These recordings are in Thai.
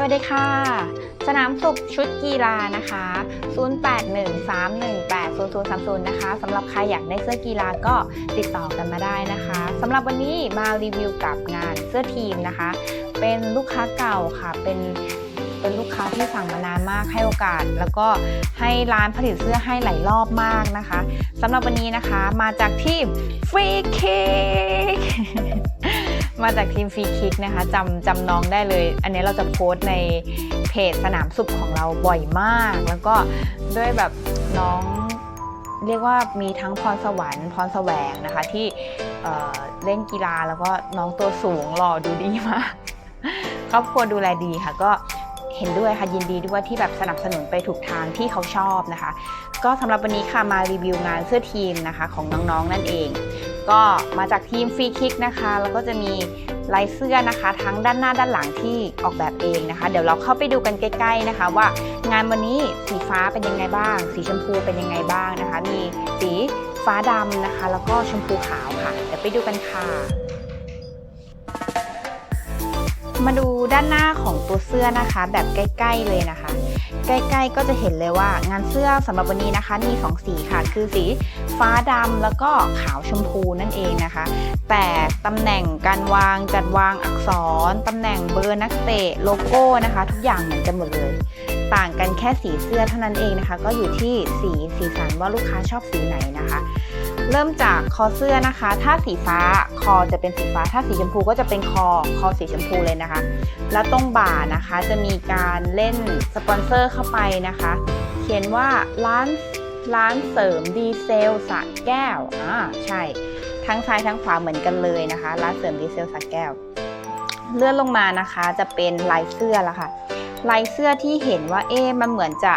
สวัสดีค่ะ สนามสุขชุดกีฬานะคะ 0813180030 นะคะสำหรับใครอยากได้เสื้อกีฬาก็ติดต่อกันมาได้นะคะสำหรับวันนี้มารีวิวกับงานเสื้อทีมนะคะ เป็นลูกค้าเก่าค่ะ เป็นเป็นลูกค้าที่สั่งมานานมากให้โอกาส แล้วก็ให้ร้านผลิตเสื้อให้หลายรอบมากนะคะสำหรับวันนี้นะคะ มาจากทีมฟรีคิก มาจากทีมฟรีคิกนะคะจำจำน้องได้เลย อันนี้เราจะโพสต์ในเพจสนามสุขของเราบ่อยมาก แล้วก็ด้วยแบบน้องเรียกว่ามีทั้งพรสวรรค์พรแสวงนะคะที่เอ่อเล่นกีฬาแล้วก็น้องตัวสูงหล่อดูดีมากครอบครัวดูแลดีค่ะ ก็เห็นด้วยค่ะยินดีด้วยที่แบบสนับสนุนไปถูกทางที่เขาชอบนะคะ ก็สำหรับวันนี้ค่ะมารีวิวงานเสื้อทีมนะคะ ของน้องๆนั่นเอง ก็มาจากทีมฟรีคิกนะคะ แล้วก็จะมีลายเสื้อนะคะ ทั้งด้านหน้าด้านหลังที่ออกแบบเองนะคะ เดี๋ยวเราเข้าไปดูกันใกล้ ๆนะคะ ว่างานวันนี้สีฟ้าเป็นยังไงบ้าง สีชมพูเป็นยังไงบ้างนะคะ มีสีฟ้าดำนะคะ แล้วก็ชมพูขาวค่ะ เดี๋ยวไปดูกันค่ะ มาดูด้านหน้าของตัวเสื้อนะคะ แบบใกล้ ๆ เลยนะคะ ใกล้ ๆ ก็จะเห็นเลยว่างานเสื้อสำหรับวันนี้นะคะ มีสองสีค่ะ คือสีฟ้าดำแล้วก็ขาวชมพูนั่นเองนะคะ แต่ตำแหน่งการวางจัดวางอักษรตำแหน่งเบอร์นักเตะโลโก้นะคะ ทุกอย่างเหมือนกันหมดเลย ต่างกันแค่สีเสื้อเท่านั้นเองนะคะ ก็อยู่ที่สีสีสันว่าลูกค้าชอบสีไหนนะคะ เริ่มจากคอเสื้อนะคะ ถ้าสีฟ้าคอจะเป็นสีฟ้า ถ้าสีชมพูก็จะเป็นคอคอสีชมพูเลยนะคะ แล้วตรงบ่านะคะจะมีการเล่นสปอนเซอร์เข้าไปนะคะ เขียนว่าร้านร้านเสริมดีเซลสระแก้วอ่าใช่ ทั้งซ้ายทั้งขวาเหมือนกันเลยนะคะ ร้านเสริมดีเซลสระแก้ว เลื่อนลงมานะคะจะเป็นลายเสื้อละค่ะลายเสื้อที่เห็นว่าเอ๊มันเหมือนจะ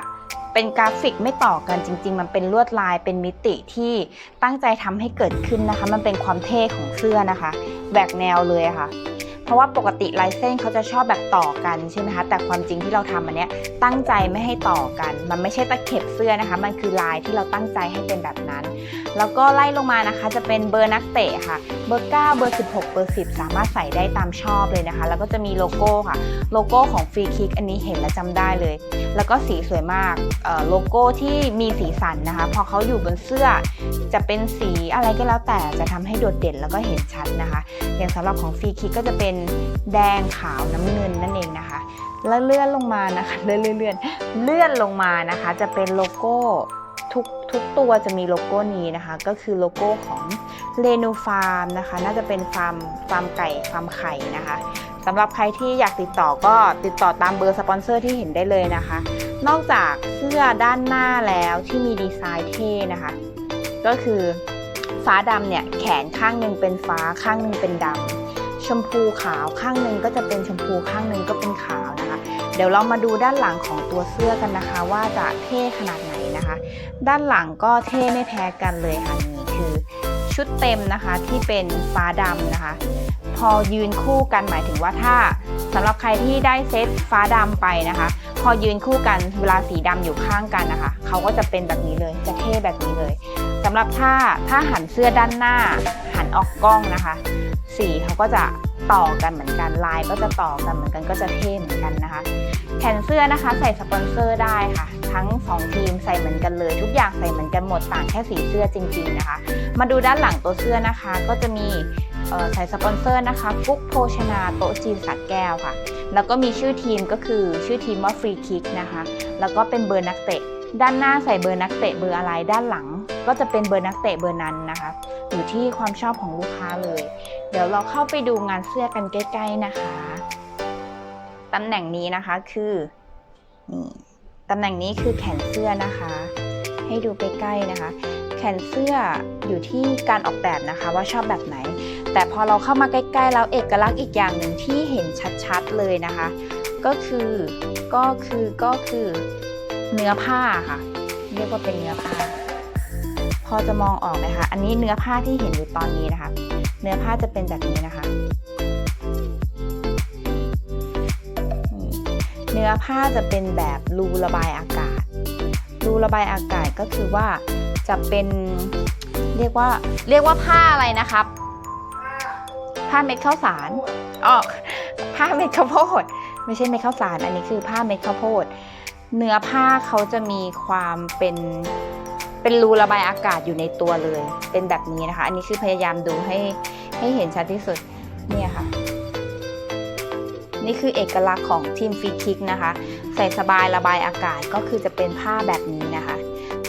เป็นกราฟิกไม่ต่อกันจริง ๆ มันเป็นลวดลายเป็นมิติที่ตั้งใจทำให้เกิดขึ้นนะคะ มันเป็นความเท่ของเสื้อนะคะ แบกแนวเลยค่ะ ราะว่าปกติลายเส้นเขาจะชอบแบบต่อกันใช่ไหมคะแต่ความจริงที่เราทำอันเนี้ยตั้งใจไม่ให้ต่อกัน มันไม่ใช่ตะเข็บเสื้อนะคะ มันคือลายที่เราตั้งใจให้เป็นแบบนั้น แล้วก็ไล่ลงมานะคะ จะเป็นเบอร์นักเตะค่ะ เบอร์ 9 เบอร์ 16 เบอร์ 10 สามารถใส่ได้ตามชอบเลยนะคะ แล้วก็จะมีโลโก้ค่ะ โลโก้ของฟรีคิกอันนี้เห็นแล้วจำได้เลย แล้วก็สีสวยมากเออโลโก้ที่มีสีสันนะคะ พอเขาอยู่บนเสื้อ จะเป็นสีอะไรก็แล้วแต่จะทำให้โดดเด่นแล้วก็เห็นชัดนะคะ อย่างสำหรับของฟรีคิกก็จะเป็นแดงขาวน้ำเงินนั่นเองนะคะแล้วเลื่อนลงมานะคะเลื่อนเลื่อนเลื่อนลงมานะคะ จะเป็นโลโก้ทุกทุกตัวจะมีโลโก้นี้นะคะ ก็คือโลโก้ของเรนูฟาร์มนะคะ น่าจะเป็นฟาร์มฟาร์มไก่ฟาร์มไข่นะคะสำหรับใครที่อยากติดต่อก็ติดต่อตามเบอร์สปอนเซอร์ที่เห็นได้เลยนะคะ นอกจากเสื้อด้านหน้าแล้วที่มีดีไซน์เท่นะคะ ก็คือฟ้าดำเนี่ยแขนข้างหนึ่งเป็นฟ้าข้างหนึ่งเป็นดำ มพูขาวข้างหนึ่งก็จะเป็นชมพูข้างหนึ่งก็เป็นขาวนะคะ เดี๋ยวเรามาดูด้านหลังของตัวเสื้อกันนะคะ ว่าจะเท่ขนาดไหนนะคะ ด้านหลังก็เท่ไม่แพ้กันเลยค่ะนี่คือชุดเต็มนะคะที่เป็นฟ้าดำนะคะ พอยืนคู่กันหมายถึงว่าถ้าสำหรับใครที่ได้เซตฟ้าดำไปนะคะ พอยืนคู่กันเวลาสีดำอยู่ข้างกันนะคะเขาก็จะเป็นแบบนี้เลยจะเท่แบบนี้เลยสำหรับถ้าถ้าหันเสื้อด้านหน้าหันออกกล้องนะคะ สีเขาก็จะต่อกันเหมือนกันลายก็จะต่อกันเหมือนกันก็จะเท่เหมือนกันนะคะ แขนเสื้อนะคะใส่สปอนเซอร์ได้ค่ะ ทั้ง 2 ทีมใส่เหมือนกันเลย ทุกอย่างใส่เหมือนกันหมดต่างแค่สีเสื้อจริงๆนะคะ มาดูด้านหลังตัวเสื้อนะคะ ก็จะมีใส่สปอนเซอร์นะคะฟุกโภชนาโต๊ะจีนสักแก้วค่ะ แล้วก็มีชื่อทีมก็คือชื่อทีมว่าฟรีคิกนะคะ แล้วก็เป็นเบอร์นักเตะ ด้านหน้าใส่เบอร์นักเตะเบอร์อะไรด้านหลัง ก็จะเป็นเบอร์นักเตะเบอร์นั้นนะคะอยู่ที่ความชอบของลูกค้าเลย เดี๋ยวเราเข้าไปดูงานเสื้อกันใกล้ ๆนะคะตำแหน่งนี้นะคะคือนี่ตำแหน่งนี้คือแขนเสื้อนะคะ ให้ดูใกล้ๆนะคะ แขนเสื้ออยู่ที่การออกแบบนะคะว่าชอบแบบไหน แต่พอเราเข้ามาใกล้ๆแล้วเอกลักษณ์อีกอย่างหนึ่งที่เห็นชัดๆเลยนะคะ ก็คือก็คือก็คือเนื้อผ้าค่ะ เรียกว่าเป็นเนื้อผ้า อจะมองออกไหมคะอันนี้เนื้อผ้าที่เห็นอยู่ตอนนี้นะคะ เนื้อผ้าจะเป็นแบบนี้นะคะ เนื้อผ้าจะเป็นแบบรูระบายอากาศ รูระบายอากาศก็คือว่าจะเป็นเรียกว่าเรียกว่าผ้าอะไรนะครับ ผ้าเม็ดข้าวสารอ๋อผ้าเม็ดข้าวโพดไม่ใช่เม็ดข้าวสาร อันนี้คือผ้าเม็ดข้าวโพด เนื้อผ้าเขาจะมีความเป็น เป็นรูระบายอากาศอยู่ในตัวเลย เป็นแบบนี้นะคะ อันนี้คือพยายามดูให้ให้เห็นชัดที่สุดเนี่ยค่ะ นี่คือเอกลักษณ์ของทีมฟรีคิกนะคะ ใส่สบายระบายอากาศก็คือจะเป็นผ้าแบบนี้นะคะ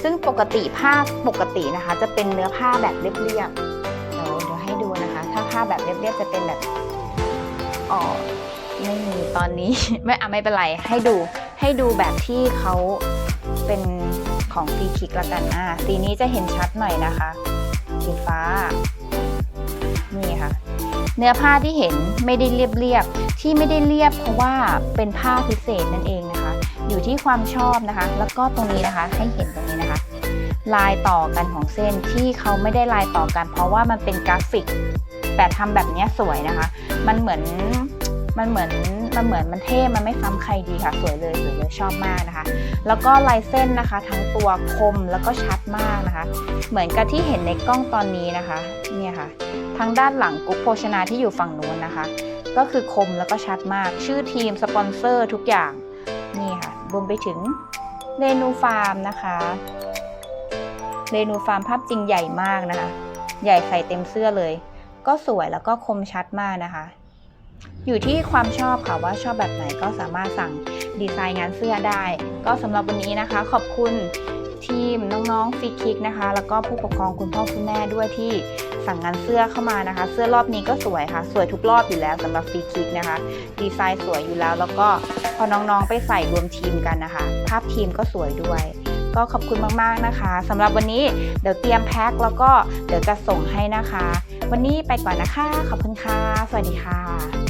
ซึ่งปกติผ้าปกตินะคะ จะเป็นเนื้อผ้าแบบเรียบๆเดี๋ยวเดี๋ยวให้ดูนะคะ ถ้าผ้าแบบเรียบๆจะเป็นแบบอ๋อไม่มีตอนนี้ ไม่อะไม่เป็นไรให้ดูให้ดูแบบที่เขาเป็น ของฟรีคิกละกันอ่าสีนี้จะเห็นชัดหน่อยนะคะ สีฟ้า นี่ค่ะ เนื้อผ้าที่เห็นไม่ได้เรียบๆที่ไม่ได้เรียบเพราะว่าเป็นผ้าพิเศษนั่นเองนะคะ อยู่ที่ความชอบนะคะ แล้วก็ตรงนี้นะคะให้เห็นตรงนี้นะคะ ลายต่อกันของเส้นที่เขาไม่ได้ลายต่อกัน เพราะว่ามันเป็นกราฟิก แต่ทำแบบนี้สวยนะคะ มันเหมือนมันเหมือน มันเหมือนมันเท่มันไม่ซ้ำใครดีค่ะ สวยเลยสวยเลยชอบมากนะคะ แล้วก็ลายเส้นนะคะ ทั้งตัวคมแล้วก็ชัดมากนะคะ เหมือนกับที่เห็นในกล้องตอนนี้นะคะเนี่ยค่ะทางด้านหลังกุ๊กโภชนาที่อยู่ฝั่งนู้นนะคะ ก็คือคมแล้วก็ชัดมาก ชื่อทีมสปอนเซอร์ทุกอย่างนี่ค่ะ รวมไปถึงเรนูฟาร์มนะคะเรนูฟาร์มภาพจริงใหญ่มากนะคะ ใหญ่ใส่เต็มเสื้อเลย ก็สวยแล้วก็คมชัดมากนะคะ อยู่ที่ความชอบค่ะว่าชอบแบบไหนก็สามารถสั่งดีไซน์งานเสื้อได้ ก็สำหรับวันนี้นะคะ ขอบคุณทีมน้องๆฟรีคิกนะคะ แล้วก็ผู้ปกครองคุณพ่อคุณแม่ด้วยที่สั่งงานเสื้อเข้ามานะคะ เสื้อรอบนี้ก็สวยค่ะ สวยทุกรอบอยู่แล้วสำหรับฟรีคิกนะคะ ดีไซน์สวยอยู่แล้ว แล้วก็พอน้องๆไปใส่รวมทีมกันนะคะ ภาพทีมก็สวยด้วย ก็ขอบคุณมากๆนะคะสำหรับวันนี้เดี๋ยวเตรียมแพ็คแล้วก็เดี๋ยวจะส่งให้นะคะ วันนี้ไปก่อนนะคะ ขอบคุณค่ะ สวัสดีค่ะ